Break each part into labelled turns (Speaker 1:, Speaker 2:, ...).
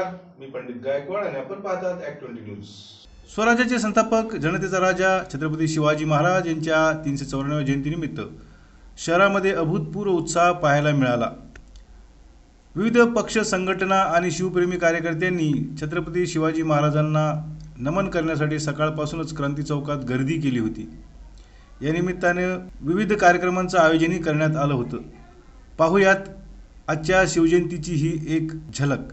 Speaker 1: नमस्कार मी पंडित गायकवाड आणि आपण पाहतात ऍक्ट ट्वेंटी न्यूज
Speaker 2: स्वराज्याचे संस्थापक जनतेचा राजा छत्रपती शिवाजी महाराज यांच्या तीनशे चौऱ्याण्णव जयंतीनिमित्त शहरामध्ये अभूतपूर्व उत्साह पाहायला मिळाला. विविध पक्ष संघटना आणि शिवप्रेमी कार्यकर्त्यांनी छत्रपती शिवाजी महाराजांना नमन करण्यासाठी सकाळपासूनच क्रांती चौकात गर्दी केली होती. या निमित्ताने विविध कार्यक्रमांचं आयोजनही करण्यात आलं होतं. पाहुयात आजच्या शिवजयंतीची ही एक झलक.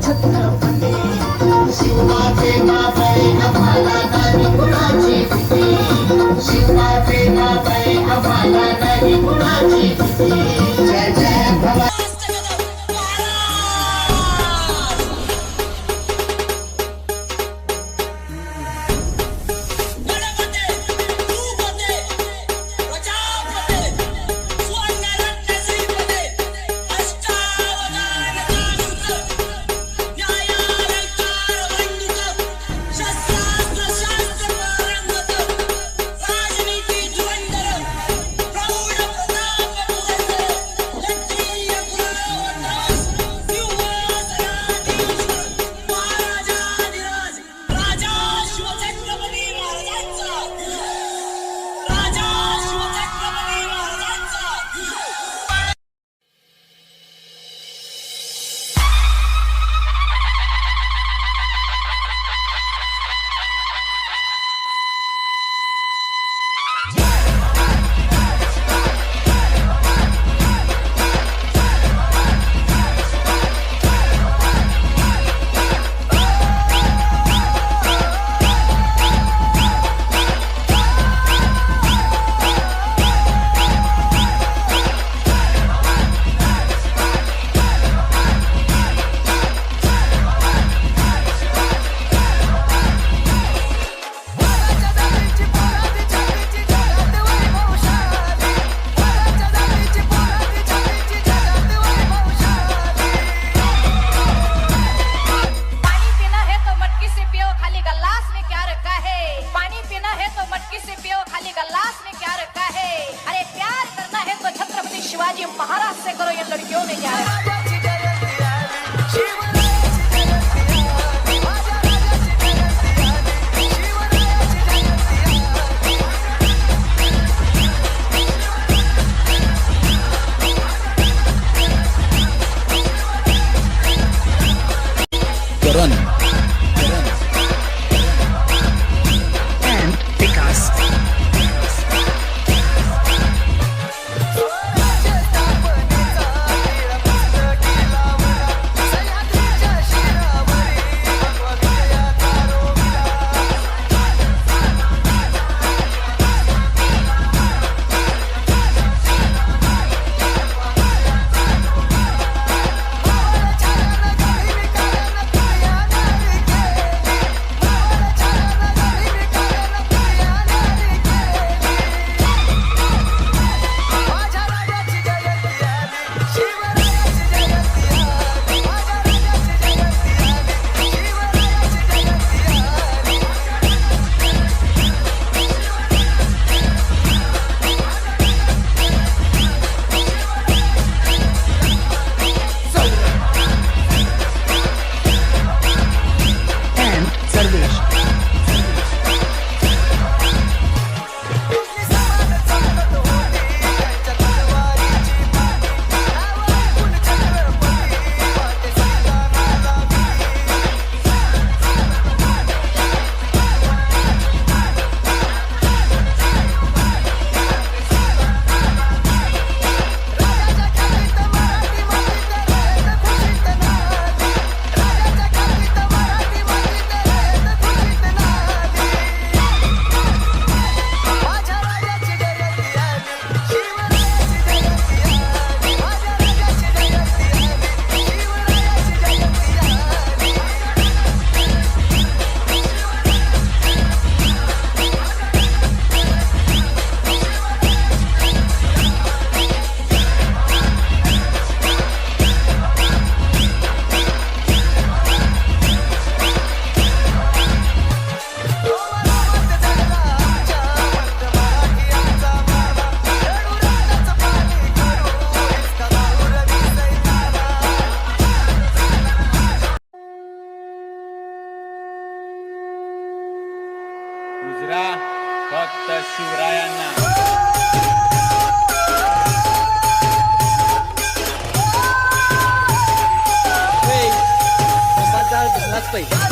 Speaker 3: दैवत छत्रपती
Speaker 4: है से पियो खाली गलास में क्या रखा है? अरे प्यार करना है तो छत्रपति शिवाजी महाराज से करो ये लड़कियों ने क्या रखा
Speaker 5: Let's
Speaker 1: play.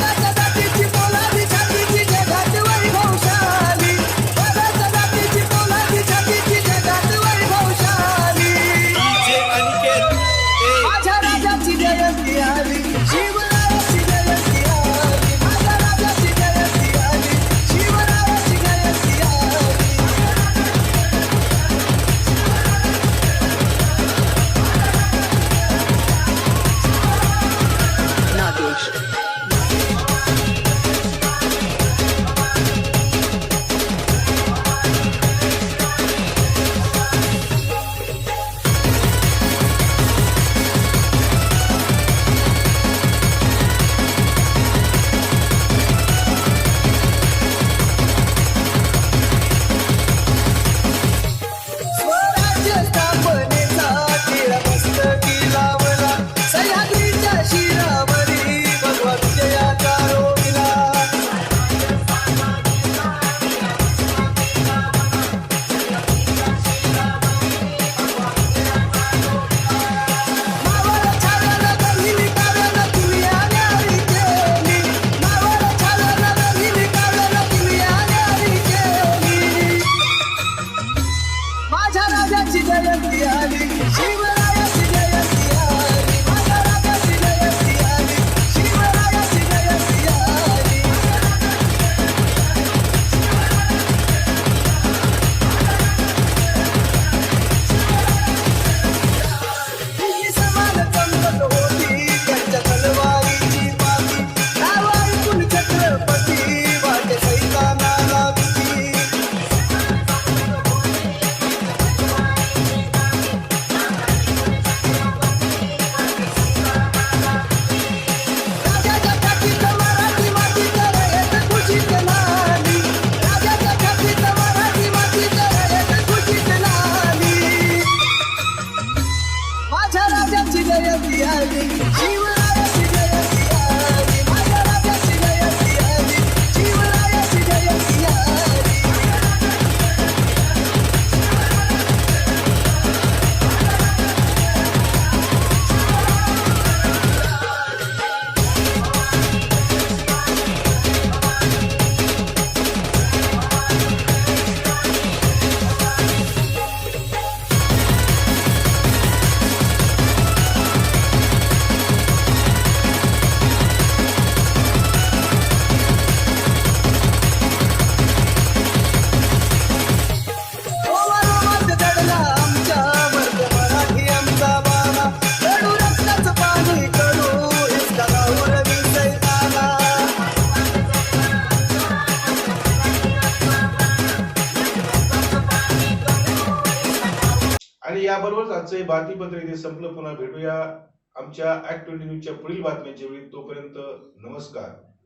Speaker 1: याबरोबरच आजचं हे बातमीपत्र इथे संपलं. पुन्हा भेटूया. आमच्या ऍक्ट ट्वेंटी न्यूजच्या पुढील बातम्यांच्या वेळी. तोपर्यंत नमस्कार.